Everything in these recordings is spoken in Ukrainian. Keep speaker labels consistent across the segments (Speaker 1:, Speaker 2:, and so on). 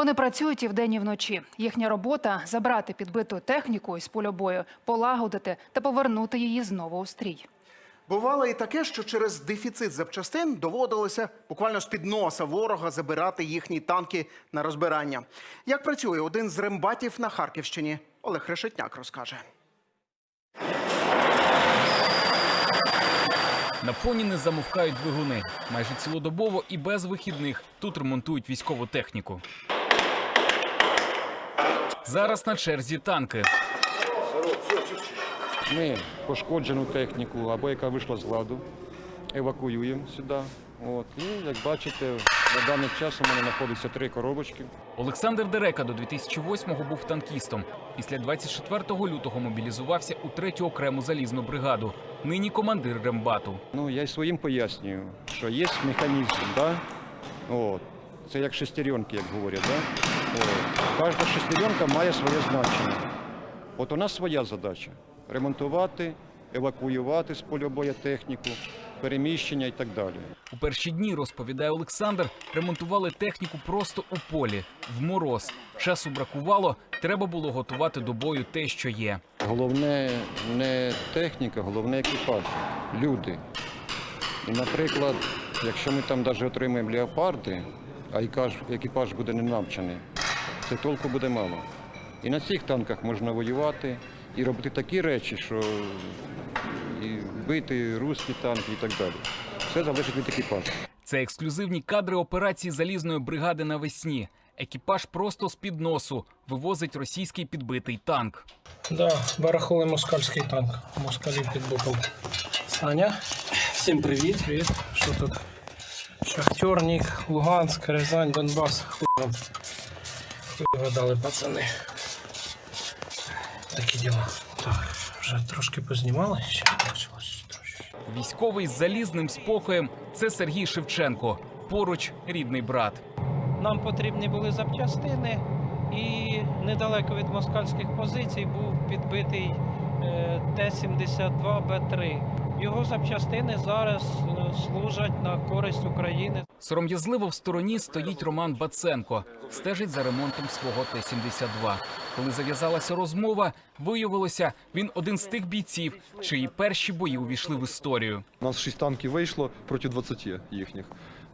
Speaker 1: Вони працюють і вдень, і вночі. Їхня робота забрати підбиту техніку із поля бою, полагодити та повернути її знову у стрій.
Speaker 2: Бувало і таке, що через дефіцит запчастин доводилося буквально з під носа ворога забирати їхні танки на розбирання. Як працює один з рембатів на Харківщині? Олег Решетняк розкаже.
Speaker 3: На фоні не замовкають двигуни. Майже цілодобово і без вихідних тут ремонтують військову техніку. Зараз на черзі танки.
Speaker 4: Ми пошкоджену техніку або яка вийшла з ладу, евакуюємо сюди. От. І як бачите, на даний час у мене знаходиться три коробочки.
Speaker 3: Олександр Дерека до 2008-го був танкістом. Після 24 лютого мобілізувався у третю окрему залізну бригаду. Нині командир рембату.
Speaker 4: Ну, я й своїм пояснюю, що є механізм, да? От. це як шестеренки, як говорять. Да? От. Кожна шестеренка має своє значення. От у нас своя задача ремонтувати, евакуювати з поля бою техніку, переміщення і так далі.
Speaker 3: У перші дні, розповідає Олександр, ремонтували техніку просто у полі, в мороз. Часу бракувало, треба було готувати до бою те, що є.
Speaker 4: Головне не техніка, головне екіпаж, люди. І, наприклад, якщо ми там навіть отримаємо леопарди, а екіпаж, екіпаж буде не навчений, це толку буде мало. І на цих танках можна воювати і робити такі речі, що і бити русські танки і так далі. Все залежить від екіпажу.
Speaker 3: Це ексклюзивні кадри операції залізної бригади навесні. Екіпаж просто з під носу вивозить російський підбитий танк.
Speaker 5: Да, барахолий москальський танк. Москалів під боком. Саня. Всім привіт. Привіт. Що тут? Шахтерник, Луганськ, Рязань, Донбас. Хуй вам. Хуй його дали, пацани. Такі діла. Так, вже трошки познімали, ще.
Speaker 3: Військовий з залізним спокоєм це Сергій Шевченко. Поруч рідний брат.
Speaker 6: Нам потрібні були запчастини, і недалеко від москальських позицій був підбитий е, Т-72Б3. Його запчастини зараз е, служать на користь України.
Speaker 3: Сором'язливо в стороні стоїть Роман Баценко, стежить за ремонтом свого Т-72. Коли зав'язалася розмова, виявилося, він один з тих бійців, чиї перші бої увійшли в історію.
Speaker 7: У нас 6 танків вийшло проти 20 їхніх.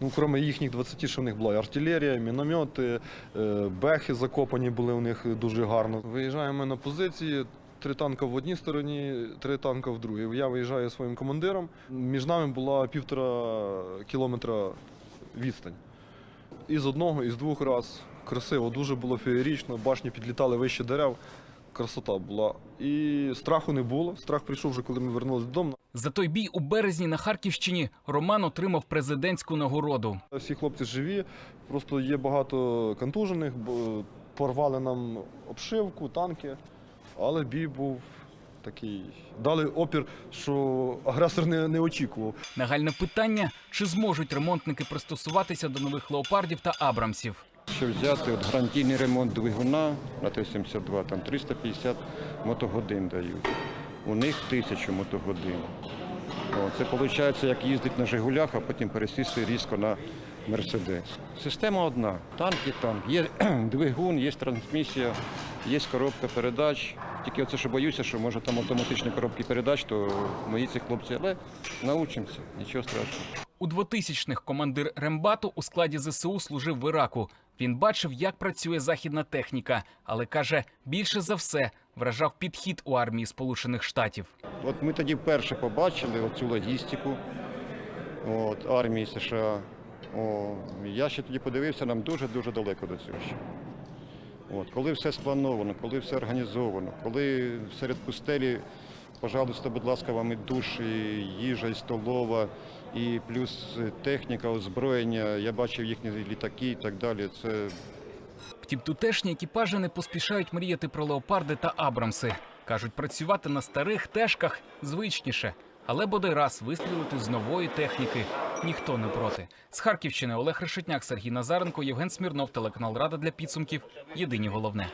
Speaker 7: Ну, крім їхніх 20, що в них була і артилерія, міномети, е, бехи закопані були у них дуже гарно. Виїжджаємо ми на позиції. Три танка в одній стороні, три танка в другій. Я виїжджаю своїм командиром. Між нами була півтора кілометра відстань. І з одного, і з двох раз красиво, дуже було феєрічно. Башні підлітали вище дерев. Красота була. І страху не було. Страх прийшов вже, коли ми вернулися додому.
Speaker 3: За той бій у березні на Харківщині Роман отримав президентську нагороду.
Speaker 7: Всі хлопці живі, просто є багато контужених, порвали нам обшивку, танки, але бій був такий. Дали опір, що агресор не, не очікував.
Speaker 3: Нагальне питання: чи зможуть ремонтники пристосуватися до нових леопардів та абрамсів?
Speaker 4: Що взяти от гарантійний ремонт двигуна на Т-72, там 350 мотогодин дають. У них 1000 мотогодин. О, це виходить, як їздить на Жигулях, а потім пересісти різко на Мерседес. Система одна. Танк є танк. Є двигун, є трансмісія, є коробка передач. Тільки оце, що боюся, що може там автоматичні коробки передач, то мої ці хлопці, але научимося, нічого страшного.
Speaker 3: У 2000-х командир рембату у складі ЗСУ служив в Іраку. Він бачив, як працює західна техніка, але каже, більше за все вражав підхід у армії Сполучених Штатів.
Speaker 4: От ми тоді вперше побачили оцю логістику от, армії США. О, я ще тоді подивився, нам дуже-дуже далеко до цього ще. От, коли все сплановано, коли все організовано, коли серед пустелі, пожалуйста, будь ласка, вам і душ, і їжа, і столова, і плюс техніка, озброєння, я бачив їхні літаки і так далі. Це
Speaker 3: Втім, тутешні екіпажі не поспішають мріяти про леопарди та абрамси. кажуть, працювати на старих тежках звичніше, але бодай раз вистрілити з нової техніки ніхто не проти. З Харківщини Олег Решетняк, Сергій Назаренко, Євген Смірнов, телеканал Рада для підсумків. Єдині головне.